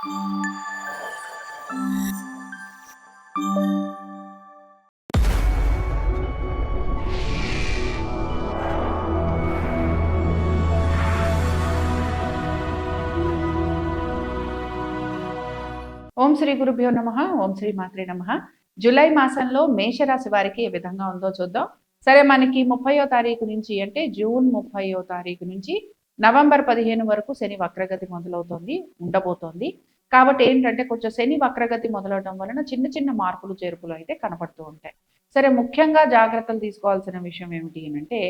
ఓం శ్రీ గురుభ్యో నమ. ఓం శ్రీ మాత్రే నమ. జూలై మాసంలో మేషరాశి వారికి ఏ విధంగా ఉందో చూద్దాం. సరే మనకి ముప్పయో తారీఖు నుంచి అంటే జూన్ ముప్పయో తారీఖు నుంచి నవంబర్ పదిహేను వరకు శని వక్రగతి మొదలవుతుంది ఉండబోతోంది. కాబట్టి ఏంటంటే కొంచెం శని వక్రగతి మొదలవడం వలన చిన్న చిన్న మార్పులు చేర్పులు అయితే కనపడుతూ ఉంటాయి. సరే ముఖ్యంగా జాగ్రత్తలు తీసుకోవాల్సిన విషయం ఏమిటి అంటే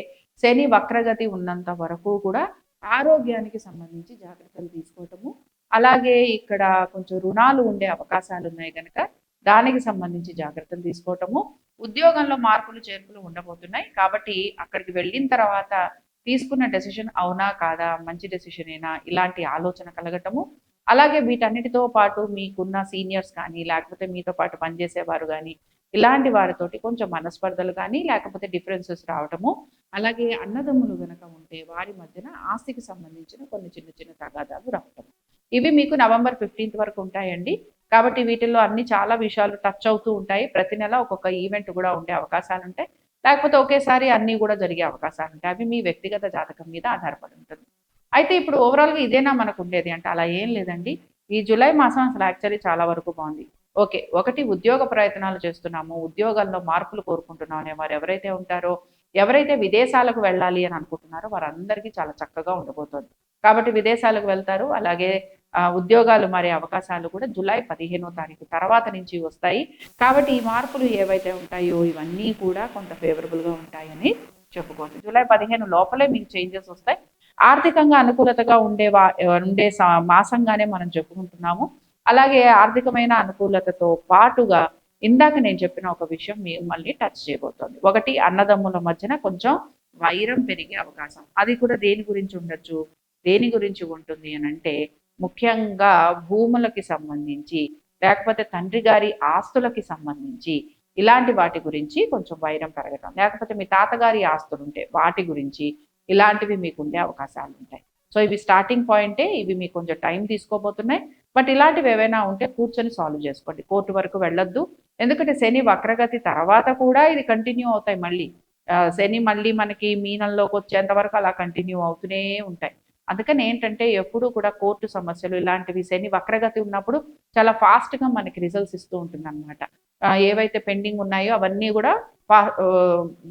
శని వక్రగతి ఉన్నంత వరకు కూడా ఆరోగ్యానికి సంబంధించి జాగ్రత్తలు తీసుకోవటము. అలాగే ఇక్కడ కొంచెం రుణాలు ఉండే అవకాశాలు ఉన్నాయి కనుక దానికి సంబంధించి జాగ్రత్తలు తీసుకోవటము. ఉద్యోగంలో మార్పులు చేర్పులు ఉండబోతున్నాయి. కాబట్టి అక్కడికి వెళ్ళిన తర్వాత తీసుకున్న డెసిషన్ అవునా కాదా మంచి డెసిషనేనా ఇలాంటి ఆలోచన కలగటము. అలాగే వీటన్నిటితో పాటు మీకున్న సీనియర్స్ కానీ లేకపోతే మీతో పాటు పనిచేసేవారు కానీ ఇలాంటి వారితోటి కొంచెం మనస్పర్ధలు కానీ లేకపోతే డిఫరెన్సెస్ రావటము. అలాగే అన్నదమ్ములు గనక ఉంటే వారి మధ్యన ఆస్తికి సంబంధించిన కొన్ని చిన్న చిన్న తగాదాలు రావటం ఇవి మీకు నవంబర్ ఫిఫ్టీన్త్ వరకు ఉంటాయండి. కాబట్టి వీటిల్లో అన్ని చాలా విషయాలు టచ్ అవుతూ ఉంటాయి. ప్రతి నెల ఒక్కొక్క ఈవెంట్ కూడా ఉండే అవకాశాలు ఉంటాయి లేకపోతే ఒకేసారి అన్నీ కూడా జరిగే అవకాశాలు ఉంటాయి అవి మీ వ్యక్తిగత జాతకం మీద ఆధారపడి ఉంటుంది. అయితే ఇప్పుడు ఓవరాల్గా ఇదేనా మనకు ఉండేది అంటే అలా ఏం లేదండి. ఈ జూలై మాసం అసలు యాక్చువల్లీ చాలా వరకు బాగుంది. ఓకే ఒకటి ఉద్యోగ ప్రయత్నాలు చేస్తున్నాము. ఉద్యోగాల్లో మార్పులు కోరుకుంటున్నాం అనే వారు ఎవరైతే ఉంటారో ఎవరైతే విదేశాలకు వెళ్ళాలి అని అనుకుంటున్నారో వారందరికీ చాలా చక్కగా ఉండబోతోంది. కాబట్టి విదేశాలకు వెళ్తారు. అలాగే ఉద్యోగాలు మారే అవకాశాలు కూడా జూలై పదిహేనో తారీఖు తర్వాత నుంచి వస్తాయి. కాబట్టి ఈ మార్పులు ఏవైతే ఉంటాయో ఇవన్నీ కూడా కొంత ఫేవరబుల్గా ఉంటాయని చెప్పుకోవచ్చు. జూలై పదిహేను లోపలే మీకు చేంజెస్ వస్తాయి. ఆర్థికంగా అనుకూలతగా ఉండే ఉండే మాసంగానే మనం చెప్పుకుంటున్నాము. అలాగే ఆర్థికమైన అనుకూలతతో పాటుగా ఇందాక నేను చెప్పిన ఒక విషయం మిమ్మల్ని టచ్ చేయబోతోంది. ఒకటి అన్నదమ్ముల మధ్యన కొంచెం వైరం పెరిగే అవకాశం. అది కూడా దేని గురించి ఉండొచ్చు? దేని గురించి ఉంటుంది అని అంటే ముఖ్యంగా భూములకి సంబంధించి లేకపోతే తండ్రి గారి ఆస్తులకి సంబంధించి ఇలాంటి వాటి గురించి కొంచెం వైరం పెరగటం. లేకపోతే మీ తాతగారి ఆస్తులు ఉంటే వాటి గురించి ఇలాంటివి మీకు ఉండే అవకాశాలు ఉంటాయి సో ఇవి స్టార్టింగ్ పాయింటే ఇవి మీకు కొంచెం టైం తీసుకోబోతున్నాయి. బట్ ఇలాంటివి ఏవైనా ఉంటే కూర్చొని సాల్వ్ చేసుకోండి. కోర్టు వరకు వెళ్ళొద్దు. ఎందుకంటే శని వక్రగతి తర్వాత కూడా ఇది కంటిన్యూ అవుతాయి మళ్ళీ. శని మళ్ళీ మనకి మీనంలోకి వచ్చేంత వరకు అలా కంటిన్యూ అవుతూనే ఉంటాయి. అందుకని ఏంటంటే ఎప్పుడు కూడా కోర్టు సమస్యలు ఇలాంటివి శని వక్రగతి ఉన్నప్పుడు చాలా ఫాస్ట్గా మనకి రిజల్ట్స్ ఇస్తూ ఉంటుంది అనమాట ఏవైతే పెండింగ్ ఉన్నాయో అవన్నీ కూడా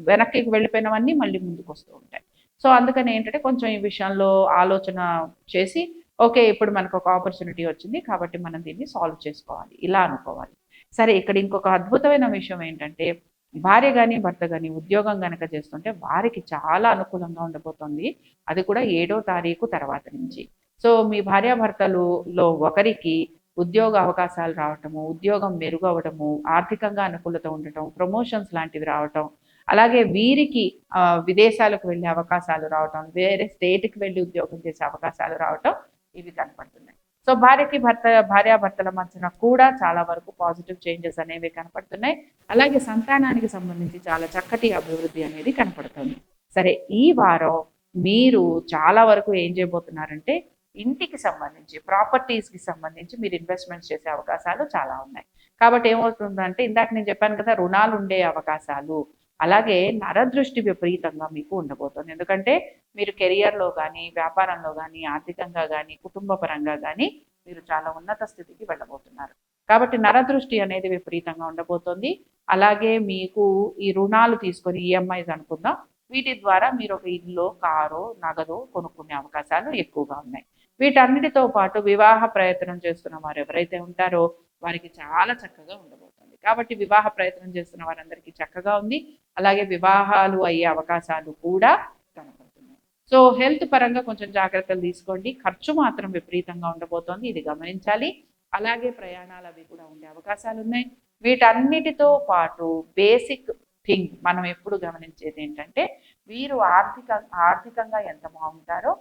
వెనక్కి వెళ్ళిపోయినవన్నీ మళ్ళీ ముందుకు వస్తూ ఉంటాయి. సో అందుకని ఏంటంటే కొంచెం ఈ విషయంలో ఆలోచన చేసి ఓకే ఇప్పుడు మనకు ఒక ఆపర్చునిటీ వచ్చింది కాబట్టి మనం దీన్ని సాల్వ్ చేసుకోవాలి. ఇలా అనుకోవాలి. సరే ఇక్కడ ఇంకొక అద్భుతమైన విషయం ఏంటంటే భార్య కానీ భర్త కానీ ఉద్యోగం కనుక చేస్తుంటే వారికి చాలా అనుకూలంగా ఉండబోతోంది. అది కూడా ఏడో తారీఖు తర్వాత నుంచి. సో మీ భార్యాభర్తలులో ఒకరికి ఉద్యోగ అవకాశాలు రావటము ఉద్యోగం మెరుగవటము ఆర్థికంగా అనుకూలత ఉండటం ప్రమోషన్స్ లాంటివి రావటం అలాగే వీరికి విదేశాలకు వెళ్ళే అవకాశాలు రావటం వేరే స్టేట్కి వెళ్ళి ఉద్యోగం చేసే అవకాశాలు రావటం ఇవి కనపడుతున్నాయి. సో భార్యకి భర్త భార్యాభర్తల మధ్యన కూడా చాలా వరకు పాజిటివ్ చేంజెస్ అనేవి కనపడుతున్నాయి. అలాగే సంతానానికి సంబంధించి చాలా చక్కటి అభివృద్ధి అనేది కనపడుతుంది. సరే ఈ వారం మీరు చాలా వరకు ఏం చేయబోతున్నారంటే ఇంటికి సంబంధించి ప్రాపర్టీస్కి సంబంధించి మీరు ఇన్వెస్ట్మెంట్స్ చేసే అవకాశాలు చాలా ఉన్నాయి. కాబట్టి ఏమవుతుందంటే ఇందాక నేను చెప్పాను కదా రుణాలు ఉండే అవకాశాలు. అలాగే నరదృష్టి విపరీతంగా మీకు ఉండబోతుంది. ఎందుకంటే మీరు కెరియర్లో కానీ వ్యాపారంలో కానీ ఆర్థికంగా కానీ కుటుంబ పరంగా కానీ మీరు చాలా ఉన్నత స్థితికి వెళ్ళబోతున్నారు. కాబట్టి నరదృష్టి అనేది విపరీతంగా ఉండబోతుంది. అలాగే మీకు ఈ రుణాలు తీసుకొని ఈఎంఐస్ అనుకుందాం. వీటి ద్వారా మీరు ఒక ఇల్లు కారు నగదు కొనుక్కునే అవకాశాలు ఎక్కువగా ఉన్నాయి. వీటన్నిటితో పాటు వివాహ ప్రయత్నం చేస్తున్న వారు ఎవరైతే ఉంటారో వారికి చాలా చక్కగా ఉండబోతుంది. కాబట్టి వివాహ ప్రయత్నం చేస్తున్న వారందరికీ చక్కగా ఉంది. అలాగే వివాహాలు అయ్యే అవకాశాలు కూడా కనపడుతున్నాయి సో హెల్త్ పరంగా కొంచెం జాగ్రత్తలు తీసుకోండి. ఖర్చు మాత్రం విపరీతంగా ఉండబోతోంది. ఇది గమనించాలి. అలాగే ప్రయాణాలు అవి కూడా ఉండే అవకాశాలు ఉన్నాయి. వీటన్నిటితో పాటు బేసిక్ థింగ్ మనం ఎప్పుడు గమనించేది ఏంటంటే వీరు ఆర్థిక ఆర్థికంగా ఎంత బాగుంటారో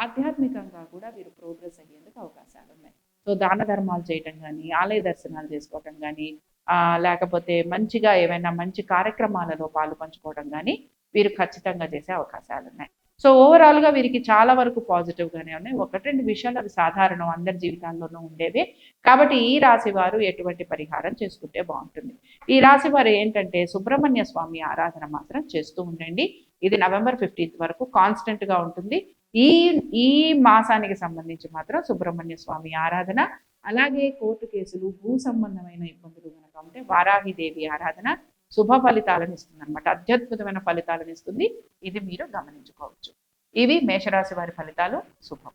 ఆధ్యాత్మికంగా కూడా వీరు ప్రోగ్రెస్ అయ్యేందుకు అవకాశాలు ఉన్నాయి. సో దాన ధర్మాలు చేయటం కానీ ఆలయ దర్శనాలు చేసుకోవటం కానీ లేకపోతే మంచిగా ఏమైనా మంచి కార్యక్రమాలలో పాలు పంచుకోవడం కానీ వీరు ఖచ్చితంగా చేసే అవకాశాలు ఉన్నాయి సో ఓవరాల్గా వీరికి చాలా వరకు పాజిటివ్గానే ఉన్నాయి. ఒకటి రెండు విషయాలు అవి సాధారణం అందరి జీవితాల్లోనూ ఉండేవే. కాబట్టి ఈ రాశి వారు ఎటువంటి పరిహారం చేసుకుంటే బాగుంటుంది. ఈ రాశి వారు ఏంటంటే సుబ్రహ్మణ్య స్వామి ఆరాధన మాత్రం చేస్తూ ఉండండి. ఇది నవంబర్ ఫిఫ్టీన్త్ వరకు కాన్స్టెంట్గా ఉంటుంది. ఈ ఈ మాసానికి సంబంధించి మాత్రం సుబ్రహ్మణ్య స్వామి ఆరాధన. అలాగే కోర్టు కేసులు భూ సంబంధమైన ఇబ్బందులు కనుక ఉంటే వారాహిదేవి ఆరాధన. శుభ ఫలితాలను ఇస్తుంది అనమాట అత్యద్భుతమైన ఫలితాలను ఇస్తుంది. ఇది మీరు గమనించుకోవచ్చు. ఇవి మేషరాశి వారి ఫలితాలు. శుభం.